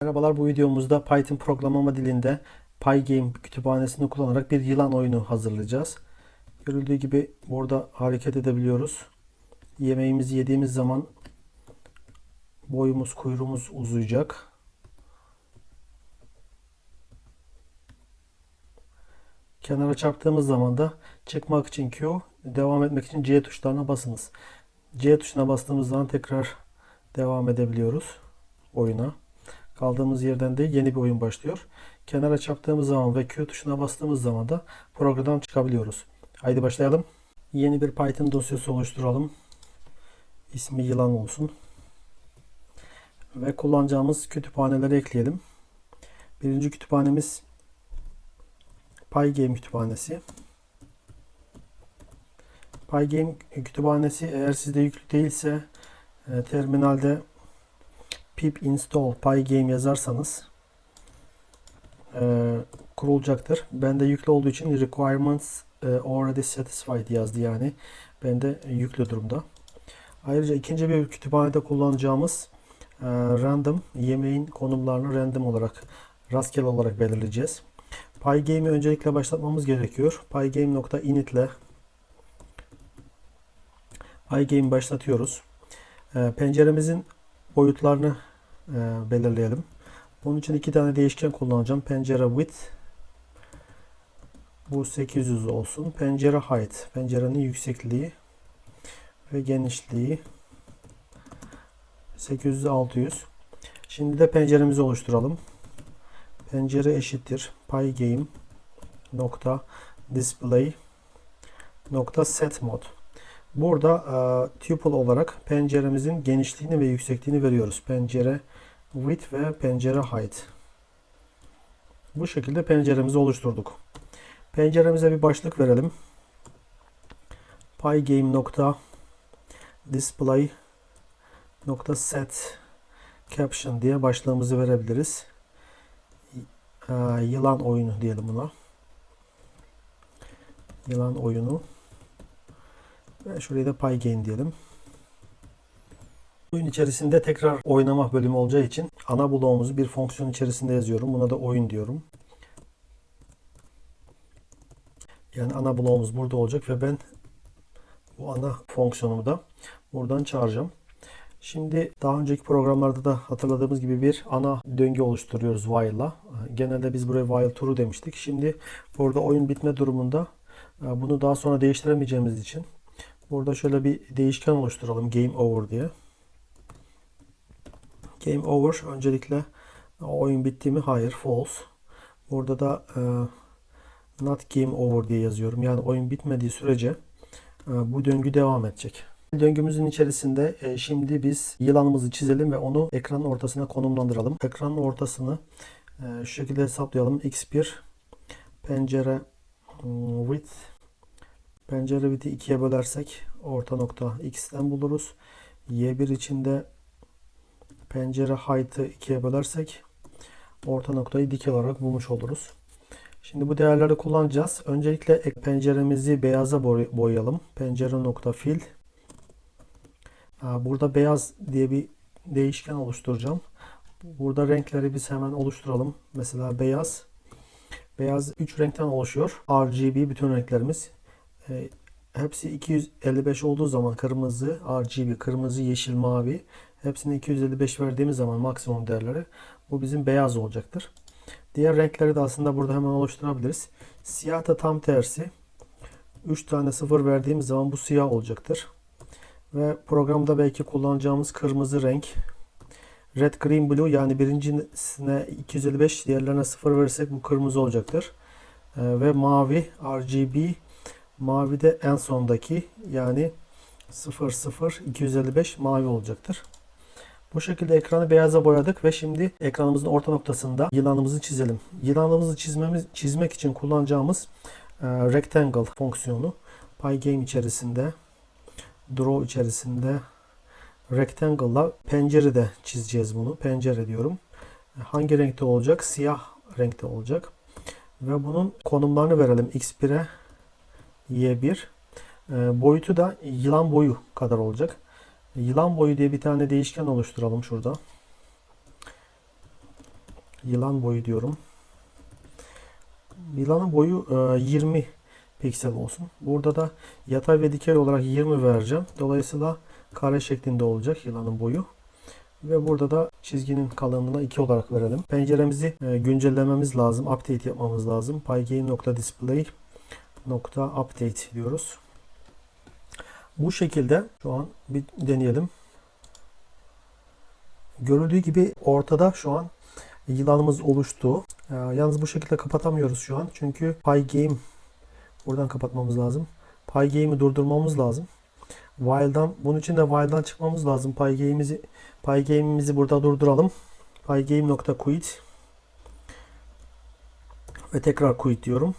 Merhabalar bu videomuzda Python programlama dilinde Pygame kütüphanesini kullanarak bir yılan oyunu hazırlayacağız. Görüldüğü gibi burada hareket edebiliyoruz. Yemeğimizi yediğimiz zaman boyumuz kuyruğumuz uzayacak. Kenara çarptığımız zaman da çıkmak için Q, devam etmek için C tuşlarına basınız. C tuşuna bastığımız zaman tekrar devam edebiliyoruz oyuna. Kaldığımız yerden de yeni bir oyun başlıyor. Kenara çarptığımız zaman ve Q tuşuna bastığımız zaman da programdan çıkabiliyoruz. Haydi başlayalım. Yeni bir Python dosyası oluşturalım. İsmi yılan olsun. Ve kullanacağımız kütüphaneleri ekleyelim. Birinci kütüphanemiz Pygame kütüphanesi. Pygame kütüphanesi eğer sizde yüklü değilse e, terminalde pip install pygame yazarsanız e, kurulacaktır. Bende yüklü olduğu için requirements e, already satisfied yazdı yani. Bende yüklü durumda. Ayrıca ikinci bir kütüphanede kullanacağımız e, random yemeğin konumlarını random olarak rastgele olarak belirleyeceğiz. Pygame'i öncelikle başlatmamız gerekiyor. Pygame.init ile Pygame başlatıyoruz. E, penceremizin boyutlarını e, belirleyelim. Bunun için iki tane değişken kullanacağım. Pencere width bu 800 olsun. Pencere height pencerenin yüksekliği ve genişliği 800 600. Şimdi de penceremizi oluşturalım. Pencere eşittir pygame nokta display nokta set mod. Burada e, tuple olarak penceremizin genişliğini ve yüksekliğini veriyoruz. Pencere width ve pencere height. Bu şekilde penceremizi oluşturduk. Penceremize bir başlık verelim. Pygame nokta display nokta set caption diye başlığımızı verebiliriz. E, yılan oyunu diyelim buna. Yılan oyunu. Ve şuraya da Pygame diyelim. Oyun içerisinde tekrar oynama bölümü olacağı için ana bloğumuzu bir fonksiyon içerisinde yazıyorum. Buna da oyun diyorum. Yani ana bloğumuz burada olacak ve ben bu ana fonksiyonumu da buradan çağıracağım. Şimdi daha önceki programlarda da hatırladığımız gibi bir ana döngü oluşturuyoruz while'la. Genelde biz buraya while true demiştik. Şimdi burada oyun bitme durumunda e, bunu daha sonra değiştiremeyeceğimiz için Burada şöyle bir değişken oluşturalım. Game over diye. Game over öncelikle oyun bitti mi? Hayır. False. Burada da e, not game over diye yazıyorum. Yani oyun bitmediği sürece e, bu döngü devam edecek. Döngümüzün içerisinde e, şimdi biz yılanımızı çizelim ve onu ekranın ortasına konumlandıralım. Ekranın ortasını e, şu şekilde hesaplayalım. x1 pencere ıı, width Pencere biti ikiye bölersek orta nokta x'ten buluruz. Y1 içinde pencere height'ı ikiye bölersek orta noktayı dik olarak bulmuş oluruz. Şimdi bu değerleri kullanacağız. Öncelikle penceremizi beyaza boyayalım. Pencere nokta fill. Burada beyaz diye bir değişken oluşturacağım. Burada renkleri biz hemen oluşturalım. Mesela beyaz. Beyaz 3 renkten oluşuyor. RGB bütün renklerimiz. E, hepsi 255 olduğu zaman kırmızı, RGB, kırmızı, yeşil, mavi. Hepsine 255 verdiğimiz zaman maksimum değerleri bu bizim beyaz olacaktır. Diğer renkleri de aslında burada hemen oluşturabiliriz. Siyah da tam tersi. 3 tane sıfır verdiğimiz zaman bu siyah olacaktır. Ve programda belki kullanacağımız kırmızı renk red, green, blue yani birincisine 255 diğerlerine sıfır verirsek bu kırmızı olacaktır. Ee, ve mavi RGB Mavi de en sondaki yani 00255 mavi olacaktır. Bu şekilde ekranı beyaza boyadık ve şimdi ekranımızın orta noktasında yılanımızı çizelim. Yılanımızı çizmemiz, çizmek için kullanacağımız e, rectangle fonksiyonu Pygame içerisinde draw içerisinde rectangle'la pencerede çizeceğiz bunu. Pencere diyorum. Hangi renkte olacak? Siyah renkte olacak. Ve bunun konumlarını verelim. X1'e Y1. E, boyutu da yılan boyu kadar olacak. Yılan boyu diye bir tane değişken oluşturalım şurada. yılan boyu diyorum. Yılanın boyu e, 20 piksel olsun. Burada da yatay ve dikey olarak 20 vereceğim. Dolayısıyla kare şeklinde olacak yılanın boyu. Ve burada da çizginin kalınlığına 2 olarak verelim. Penceremizi e, güncellememiz lazım. Update yapmamız lazım. pygame.display nokta update diyoruz. Bu şekilde şu an bir deneyelim. Görüldüğü gibi ortada şu an yılanımız oluştu. Ee, yalnız bu şekilde kapatamıyoruz şu an. Çünkü Pygame buradan kapatmamız lazım. Pygame'i durdurmamız lazım. While'dan bunun için de while'dan çıkmamız lazım. Pygame'imizi Pygame'imizi burada durduralım. Pygame.quit ve tekrar quit diyorum.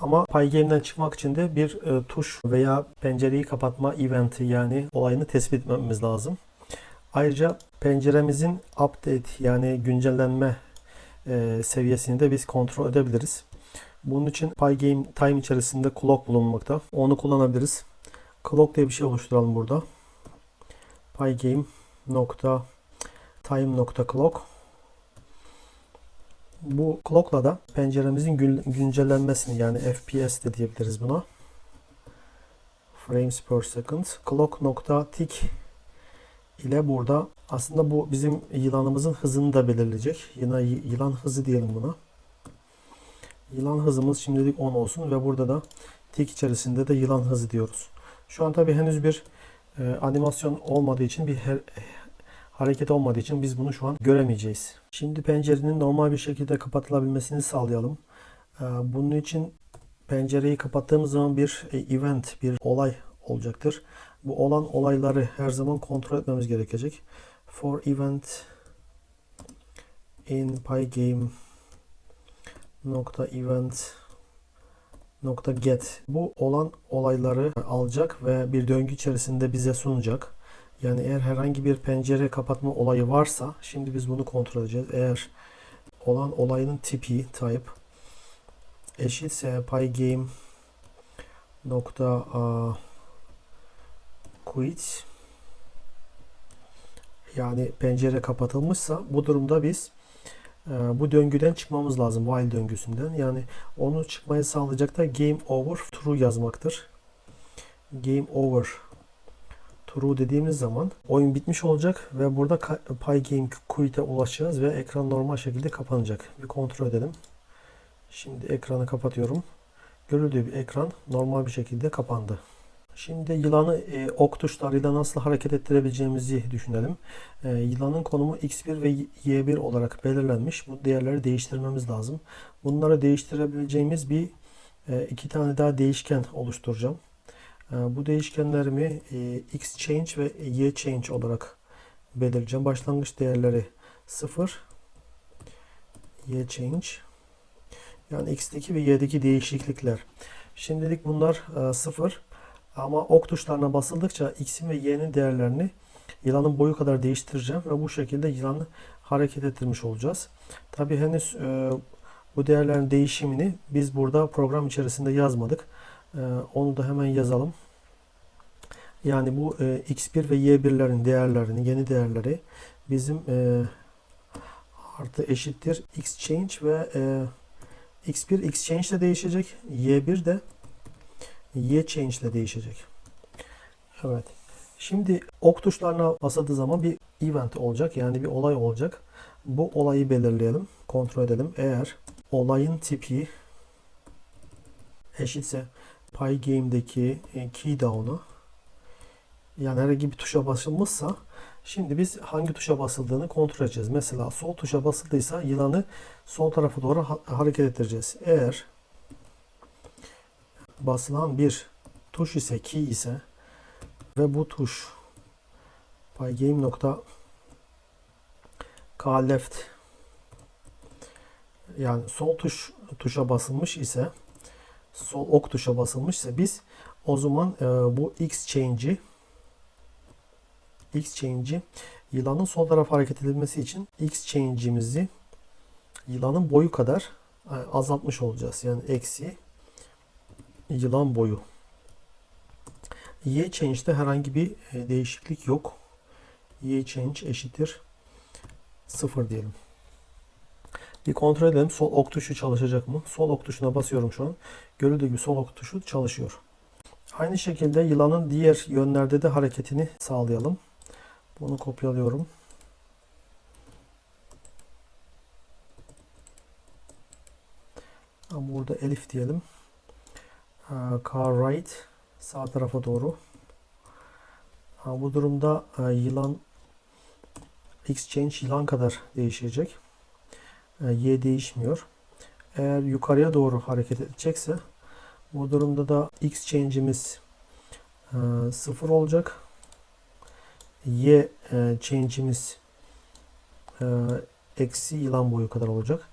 Ama Pygame'den çıkmak için de bir e, tuş veya pencereyi kapatma eventi yani olayını tespit etmemiz lazım. Ayrıca penceremizin update yani güncellenme e, seviyesini de biz kontrol edebiliriz. Bunun için Pygame time içerisinde clock bulunmakta. Onu kullanabiliriz. Clock diye bir şey oluşturalım burada. Pygame nokta time nokta clock bu clock'la da penceremizin gün, güncellenmesini yani FPS de diyebiliriz buna. Frames per second. Clock nokta tick ile burada aslında bu bizim yılanımızın hızını da belirleyecek. Yine yılan hızı diyelim buna. Yılan hızımız şimdilik 10 olsun ve burada da tick içerisinde de yılan hızı diyoruz. Şu an tabi henüz bir e, animasyon olmadığı için bir her, hareket olmadığı için biz bunu şu an göremeyeceğiz. Şimdi pencerenin normal bir şekilde kapatılabilmesini sağlayalım. Ee, bunun için pencereyi kapattığımız zaman bir e, event, bir olay olacaktır. Bu olan olayları her zaman kontrol etmemiz gerekecek. For event in pygame nokta event nokta get bu olan olayları alacak ve bir döngü içerisinde bize sunacak. Yani eğer herhangi bir pencere kapatma olayı varsa şimdi biz bunu kontrol edeceğiz. Eğer olan olayının tipi type eşitse pygame nokta quit yani pencere kapatılmışsa bu durumda biz e, bu döngüden çıkmamız lazım while döngüsünden. Yani onu çıkmayı sağlayacak da game over true yazmaktır. Game over true dediğimiz zaman oyun bitmiş olacak ve burada Pygame quit'e ulaşacağız ve ekran normal şekilde kapanacak. Bir kontrol edelim. Şimdi ekranı kapatıyorum. Görüldüğü bir ekran normal bir şekilde kapandı. Şimdi yılanı e, ok tuşlarıyla nasıl hareket ettirebileceğimizi düşünelim. E, yılanın konumu x1 ve y1 olarak belirlenmiş. Bu değerleri değiştirmemiz lazım. Bunları değiştirebileceğimiz bir e, iki tane daha değişken oluşturacağım. Ee, bu değişkenlerimi e, x change ve y change olarak belirleyeceğim. Başlangıç değerleri 0 y change yani x'teki ve y'deki değişiklikler. Şimdilik bunlar 0 e, ama ok tuşlarına basıldıkça x'in ve y'nin değerlerini yılanın boyu kadar değiştireceğim ve bu şekilde yılanı hareket ettirmiş olacağız. Tabi henüz e, bu değerlerin değişimini biz burada program içerisinde yazmadık. Ee, onu da hemen yazalım. Yani bu e, x1 ve y1'lerin değerlerini, yeni değerleri bizim e, artı eşittir exchange ve e, x1 exchange ile değişecek. y1 de y change ile değişecek. Evet. Şimdi ok tuşlarına basıldığı zaman bir event olacak. Yani bir olay olacak. Bu olayı belirleyelim. Kontrol edelim. Eğer olayın tipi eşitse PyGame'deki e, key down'u yani herhangi bir tuşa basılmışsa şimdi biz hangi tuşa basıldığını kontrol edeceğiz. Mesela sol tuşa basıldıysa yılanı sol tarafa doğru ha hareket ettireceğiz. Eğer basılan bir tuş ise key ise ve bu tuş pygame nokta k left yani sol tuş tuşa basılmış ise sol ok tuşa basılmışsa biz o zaman e, bu x change'i x change'i yılanın sol taraf hareket edilmesi için x change'imizi yılanın boyu kadar e, azaltmış olacağız. Yani eksi yılan boyu. Y change'de herhangi bir e, değişiklik yok. Y change eşittir 0 diyelim. Bir kontrol edelim sol ok tuşu çalışacak mı? Sol ok tuşuna basıyorum şu an. Görüldüğü gibi sol ok tuşu çalışıyor. Aynı şekilde yılanın diğer yönlerde de hareketini sağlayalım. Bunu kopyalıyorum. Burada Elif diyelim. Car right sağ tarafa doğru. Bu durumda yılan exchange yılan kadar değişecek. Y değişmiyor. Eğer yukarıya doğru hareket edecekse bu durumda da exchange'imiz sıfır olacak. Y change'imiz eksi yılan boyu kadar olacak.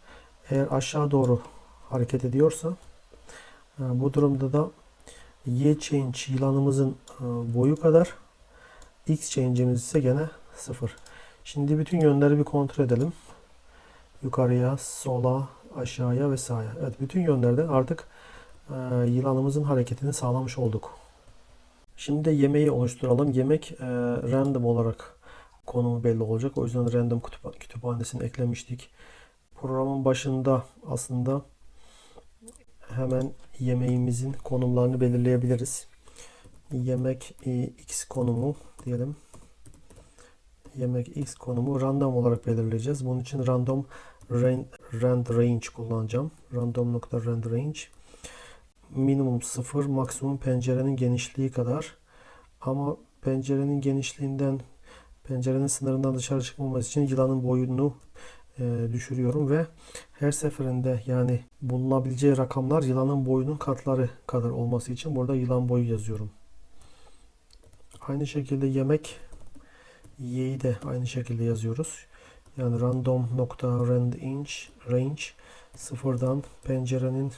Eğer aşağı doğru hareket ediyorsa bu durumda da y change yılanımızın boyu kadar x change'imiz ise gene 0. Şimdi bütün yönleri bir kontrol edelim. Yukarıya, sola, aşağıya ve sağa. Evet bütün yönlerden artık yılanımızın hareketini sağlamış olduk. Şimdi de yemeği oluşturalım. Yemek e, random olarak konumu belli olacak. O yüzden random kütüphanesini eklemiştik. Programın başında aslında hemen yemeğimizin konumlarını belirleyebiliriz. Yemek e, x konumu diyelim. Yemek x konumu random olarak belirleyeceğiz. Bunun için random rand range kullanacağım. Random nokta rand range minimum 0 maksimum pencerenin genişliği kadar ama pencerenin genişliğinden pencerenin sınırından dışarı çıkmaması için yılanın boyunu e, düşürüyorum ve her seferinde yani bulunabileceği rakamlar yılanın boyunun katları kadar olması için burada yılan boyu yazıyorum. Aynı şekilde yemek y'yi de aynı şekilde yazıyoruz. Yani random nokta rand inch range sıfırdan pencerenin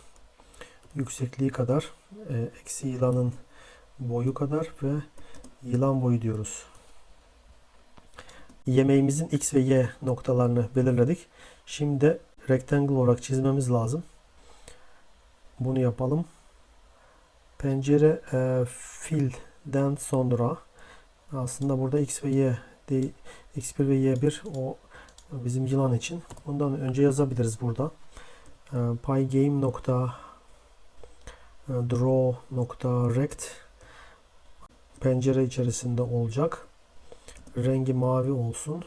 yüksekliği kadar e, eksi yılanın boyu kadar ve yılan boyu diyoruz yemeğimizin x ve y noktalarını belirledik. Şimdi rectangle olarak çizmemiz lazım. Bunu yapalım. Pencere e, filden sonra aslında burada x ve y değil, x1 ve y1 o bizim yılan için. Bundan önce yazabiliriz burada. E, pygame nokta e, draw nokta rect pencere içerisinde olacak rengi mavi olsun.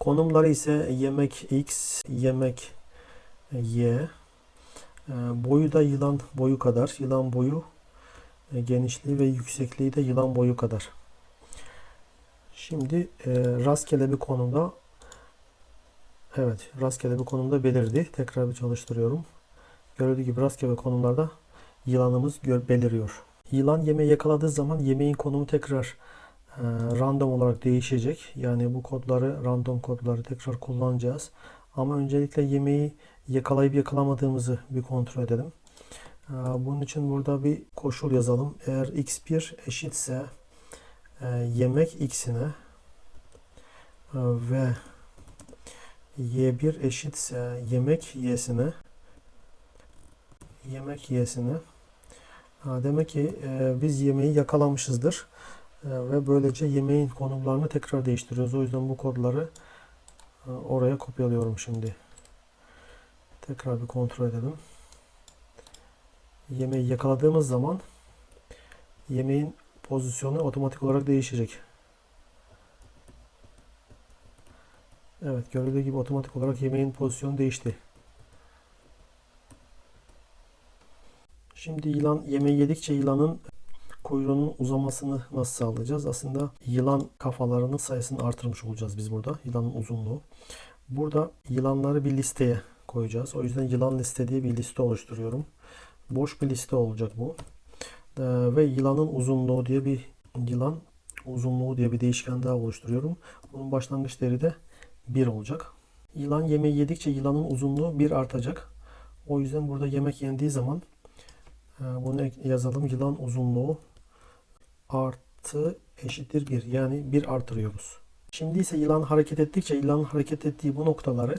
Konumları ise yemek X, yemek Y. Ee, boyu da yılan boyu kadar. Yılan boyu e, genişliği ve yüksekliği de yılan boyu kadar. Şimdi e, rastgele bir konumda Evet, rastgele bir konumda belirdi. Tekrar bir çalıştırıyorum. Gördüğü gibi rastgele konumlarda yılanımız beliriyor. Yılan yemeği yakaladığı zaman yemeğin konumu tekrar ee, random olarak değişecek. Yani bu kodları, random kodları tekrar kullanacağız. Ama öncelikle yemeği yakalayıp yakalamadığımızı bir kontrol edelim. Ee, bunun için burada bir koşul yazalım. Eğer x1 eşitse e, yemek x'ine e, ve y1 eşitse yemek y'sine yemek y'sine demek ki e, biz yemeği yakalamışızdır. Ve böylece yemeğin konumlarını tekrar değiştiriyoruz. O yüzden bu kodları e, oraya kopyalıyorum şimdi. Tekrar bir kontrol edelim. Yemeği yakaladığımız zaman yemeğin pozisyonu otomatik olarak değişecek. Evet görüldüğü gibi otomatik olarak yemeğin pozisyonu değişti. Şimdi yılan yemeği yedikçe yılanın kuyruğunun uzamasını nasıl sağlayacağız? Aslında yılan kafalarının sayısını artırmış olacağız biz burada. Yılanın uzunluğu. Burada yılanları bir listeye koyacağız. O yüzden yılan liste diye bir liste oluşturuyorum. Boş bir liste olacak bu. Ee, ve yılanın uzunluğu diye bir yılan uzunluğu diye bir değişken daha oluşturuyorum. Bunun başlangıç değeri de 1 olacak. Yılan yemeği yedikçe yılanın uzunluğu 1 artacak. O yüzden burada yemek yendiği zaman e, bunu yazalım. Yılan uzunluğu artı eşittir 1. Yani 1 artırıyoruz. Şimdi ise yılan hareket ettikçe yılanın hareket ettiği bu noktaları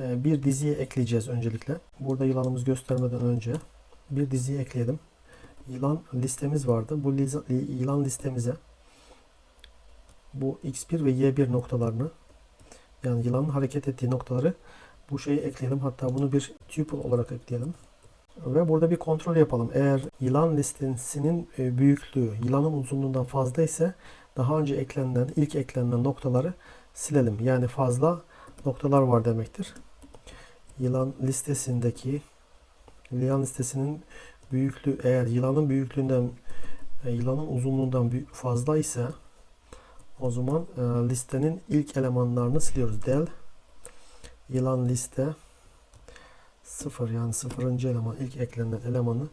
e, bir diziye ekleyeceğiz öncelikle. Burada yılanımız göstermeden önce bir diziye ekleyelim. Yılan listemiz vardı. Bu yılan listemize bu x1 ve y1 noktalarını Yani yılanın hareket ettiği noktaları bu şeyi ekleyelim. Hatta bunu bir tuple olarak ekleyelim. Ve burada bir kontrol yapalım. Eğer yılan listesinin e, büyüklüğü yılanın uzunluğundan fazla ise daha önce eklenen, ilk eklenen noktaları silelim. Yani fazla noktalar var demektir. Yılan listesindeki yılan listesinin büyüklüğü eğer yılanın büyüklüğünden e, yılanın uzunluğundan fazla ise o zaman e, listenin ilk elemanlarını siliyoruz. Del yılan liste 0 yani sıfırıncı eleman ilk eklenen elemanı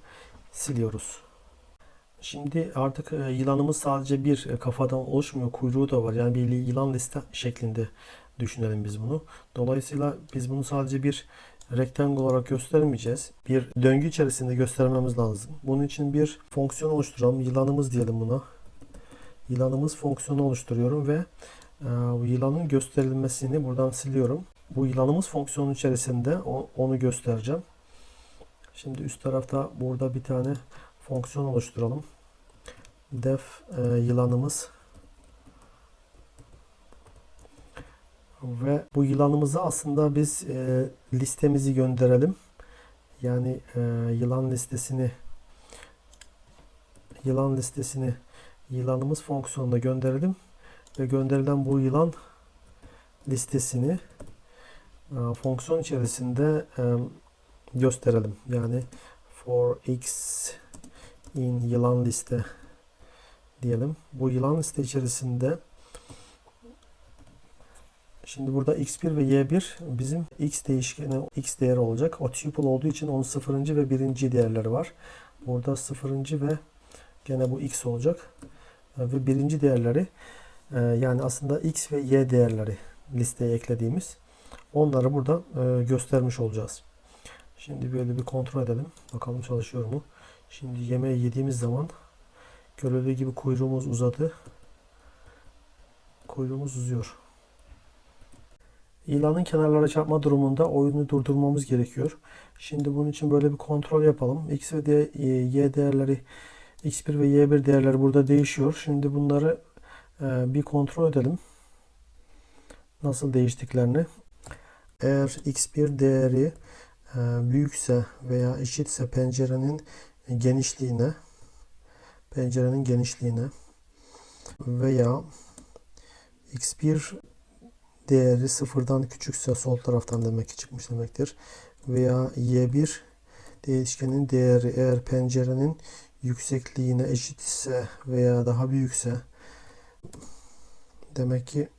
siliyoruz. Şimdi artık e, yılanımız sadece bir kafadan oluşmuyor. Kuyruğu da var. Yani bir yılan liste şeklinde düşünelim biz bunu. Dolayısıyla biz bunu sadece bir rektangl olarak göstermeyeceğiz. Bir döngü içerisinde göstermemiz lazım. Bunun için bir fonksiyon oluşturalım. Yılanımız diyelim buna. Yılanımız fonksiyonu oluşturuyorum ve e, yılanın gösterilmesini buradan siliyorum. Bu yılanımız fonksiyonun içerisinde o- onu göstereceğim. Şimdi üst tarafta burada bir tane fonksiyon oluşturalım. Def e, yılanımız ve bu yılanımızı aslında biz e, listemizi gönderelim. Yani e, yılan listesini yılan listesini yılanımız fonksiyonuna gönderelim ve gönderilen bu yılan listesini e, fonksiyon içerisinde e, gösterelim. Yani for x in yılan liste diyelim. Bu yılan liste içerisinde Şimdi burada x1 ve y1 bizim x değişkeni x değeri olacak. O tuple olduğu için onun sıfırıncı ve birinci değerleri var. Burada sıfırıncı ve gene bu x olacak. E, Ve birinci değerleri e, yani aslında x ve y değerleri listeye eklediğimiz onları burada e, göstermiş olacağız. Şimdi böyle bir kontrol edelim. Bakalım çalışıyor mu? Şimdi yemeği yediğimiz zaman görüldüğü gibi kuyruğumuz uzadı. Kuyruğumuz uzuyor. İlanın kenarlara çarpma durumunda oyunu durdurmamız gerekiyor. Şimdi bunun için böyle bir kontrol yapalım. X ve e, Y değerleri X1 ve Y1 değerleri burada değişiyor. Şimdi bunları e, bir kontrol edelim. Nasıl değiştiklerini. Eğer X1 değeri e, büyükse veya eşitse pencerenin genişliğine pencerenin genişliğine veya X1 değeri sıfırdan küçükse sol taraftan demek ki çıkmış demektir. Veya y1 değişkenin değeri eğer pencerenin yüksekliğine eşit ise veya daha büyükse demek ki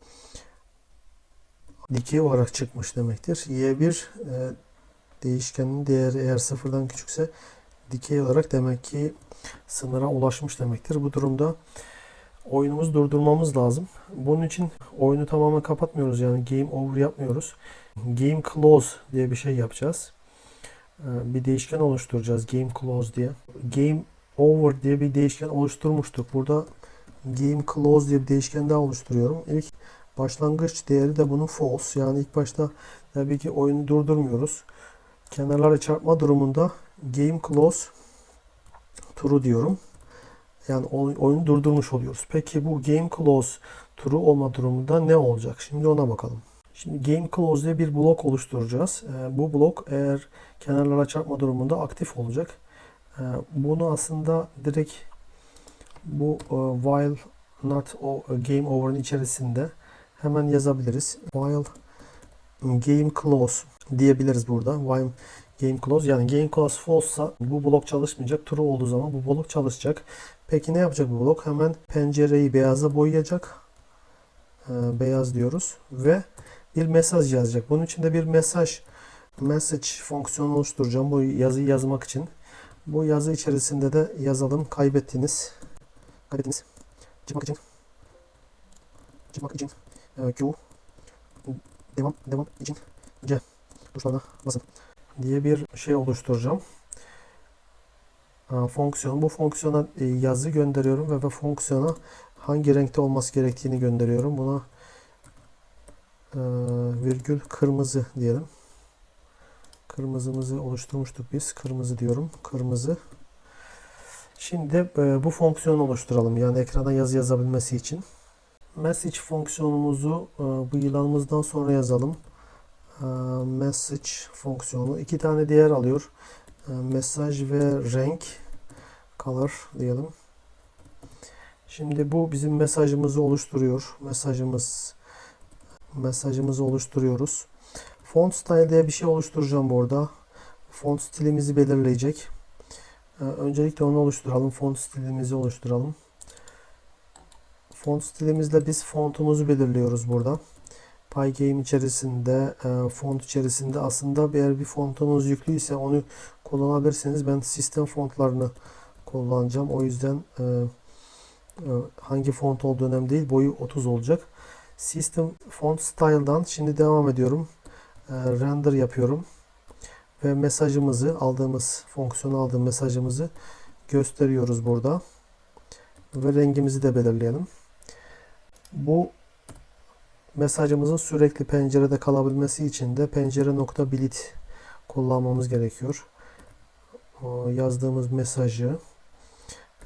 dikey olarak çıkmış demektir. y1 e, değişkenin değeri eğer sıfırdan küçükse dikey olarak demek ki sınıra ulaşmış demektir. Bu durumda oyunumuzu durdurmamız lazım. Bunun için oyunu tamamen kapatmıyoruz yani game over yapmıyoruz. Game close diye bir şey yapacağız. Ee, Bir değişken oluşturacağız game close diye. Game over diye bir değişken oluşturmuştuk. Burada game close diye bir değişken daha oluşturuyorum. İlk başlangıç değeri de bunun false. Yani ilk başta tabii ki oyunu durdurmuyoruz. Kenarlara çarpma durumunda game close true diyorum. Yani oy- oyunu durdurmuş oluyoruz. Peki bu game close true olma durumunda ne olacak? Şimdi ona bakalım. Şimdi game close diye bir blok oluşturacağız. Ee, bu blok eğer kenarlara çarpma durumunda aktif olacak. Ee, bunu aslında direkt bu e, while not o, game over'ın içerisinde hemen yazabiliriz. While game close diyebiliriz burada. While game close yani game close false'sa bu blok çalışmayacak. True olduğu zaman bu blok çalışacak. Peki ne yapacak bu blok? Hemen pencereyi beyaza boyayacak. Ee, beyaz diyoruz ve bir mesaj yazacak. Bunun için de bir mesaj message fonksiyonu oluşturacağım bu yazıyı yazmak için. Bu yazı içerisinde de yazalım. Kaybettiniz. Kaybettiniz. Çıkmak için. Çıkmak için. e, Q. Devam. Devam için. C. Tuşlarına basın. Diye bir şey oluşturacağım. Aa, fonksiyon. Bu fonksiyona e, yazı gönderiyorum ve, fonksiyona hangi renkte olması gerektiğini gönderiyorum. Buna e, virgül kırmızı diyelim. Kırmızımızı oluşturmuştuk biz. Kırmızı diyorum. Kırmızı. Şimdi e, bu fonksiyonu oluşturalım. Yani ekrana yazı yazabilmesi için. message fonksiyonumuzu bu yılanımızdan sonra yazalım. Message fonksiyonu iki tane değer alıyor. Mesaj ve renk color diyelim. Şimdi bu bizim mesajımızı oluşturuyor. Mesajımız mesajımızı oluşturuyoruz. Font style diye bir şey oluşturacağım burada. Font stilimizi belirleyecek. Öncelikle onu oluşturalım. Font stilimizi oluşturalım. Font stilimizle biz fontumuzu belirliyoruz burada. Pygame içerisinde, e, font içerisinde aslında eğer bir fontunuz yüklüyse onu kullanabilirsiniz. Ben sistem fontlarını kullanacağım. O yüzden e, e, hangi font olduğu önemli değil. Boyu 30 olacak. System Font Style'dan şimdi devam ediyorum. E, render yapıyorum. Ve mesajımızı aldığımız fonksiyonu aldığım mesajımızı gösteriyoruz burada. Ve rengimizi de belirleyelim. Bu mesajımızın sürekli pencerede kalabilmesi için de pencere nokta bilit kullanmamız gerekiyor. O yazdığımız mesajı.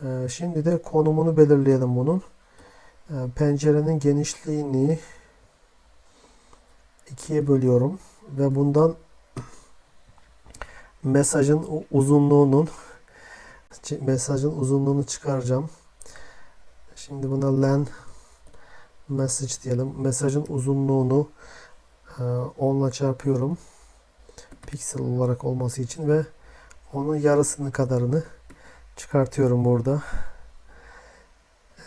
E, şimdi de konumunu belirleyelim bunun. E, pencerenin genişliğini ikiye bölüyorum ve bundan mesajın uzunluğunun mesajın uzunluğunu çıkaracağım. Şimdi buna len message diyelim. Mesajın uzunluğunu e, 10 ile çarpıyorum. Piksel olarak olması için ve onun yarısını kadarını çıkartıyorum burada.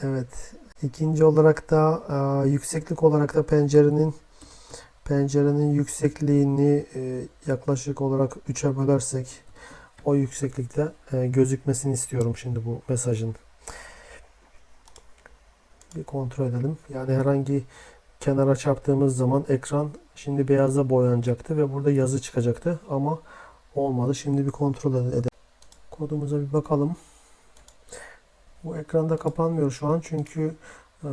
Evet. İkinci olarak da e, yükseklik olarak da pencerenin pencerenin yüksekliğini e, yaklaşık olarak 3'e bölersek o yükseklikte e, gözükmesini istiyorum şimdi bu mesajın. Bir kontrol edelim. Yani herhangi kenara çarptığımız zaman ekran şimdi beyaza boyanacaktı ve burada yazı çıkacaktı ama olmadı. Şimdi bir kontrol edelim. Kodumuza bir bakalım. Bu ekranda kapanmıyor şu an çünkü e,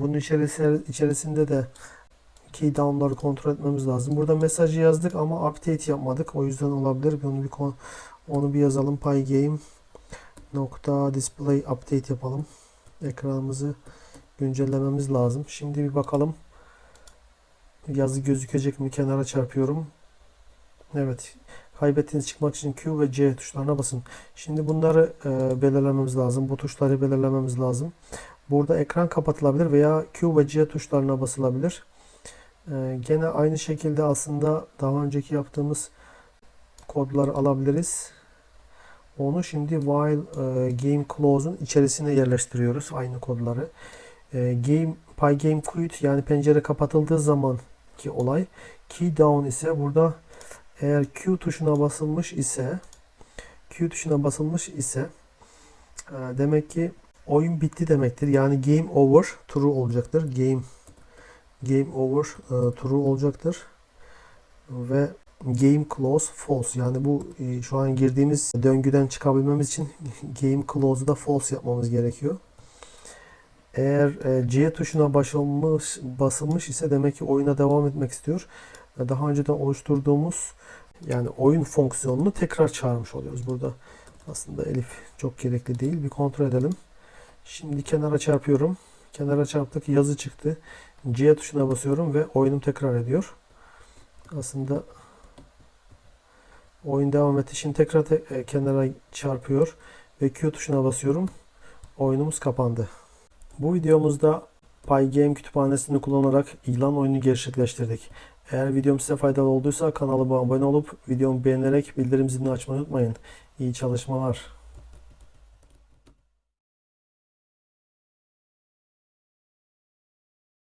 bunun içerisi, içerisinde de key down'ları kontrol etmemiz lazım. Burada mesajı yazdık ama update yapmadık. O yüzden olabilir. Onu bir onu bir yazalım. Pygame nokta display update yapalım. Ekranımızı güncellememiz lazım. Şimdi bir bakalım. Yazı gözükecek mi? Kenara çarpıyorum. Evet. Kaybettiğiniz çıkmak için Q ve C tuşlarına basın. Şimdi bunları e, belirlememiz lazım. Bu tuşları belirlememiz lazım. Burada ekran kapatılabilir veya Q ve C tuşlarına basılabilir. E, gene aynı şekilde aslında daha önceki yaptığımız kodları alabiliriz. Onu şimdi while e, game close'un içerisine yerleştiriyoruz aynı kodları. E, game pygame quit yani pencere kapatıldığı zaman ki olay key down ise burada eğer Q tuşuna basılmış ise Q tuşuna basılmış ise e, demek ki oyun bitti demektir. Yani game over true olacaktır. Game game over e, true olacaktır. Ve game close false. Yani bu e, şu an girdiğimiz döngüden çıkabilmemiz için game close'u da false yapmamız gerekiyor. Eğer e, C tuşuna basılmış, basılmış ise demek ki oyuna devam etmek istiyor. E, Daha önceden oluşturduğumuz yani oyun fonksiyonunu tekrar çağırmış oluyoruz burada. Aslında elif çok gerekli değil. Bir kontrol edelim. Şimdi kenara çarpıyorum. Kenara çarptık yazı çıktı. C tuşuna basıyorum ve oyunum tekrar ediyor. Aslında oyun devam etti. Şimdi tekrar te- e, kenara çarpıyor ve Q tuşuna basıyorum. Oyunumuz kapandı. Bu videomuzda Pygame kütüphanesini kullanarak ilan oyunu gerçekleştirdik. Eğer videom size faydalı olduysa kanalıma abone olup videomu beğenerek bildirim zilini açmayı unutmayın. İyi çalışmalar.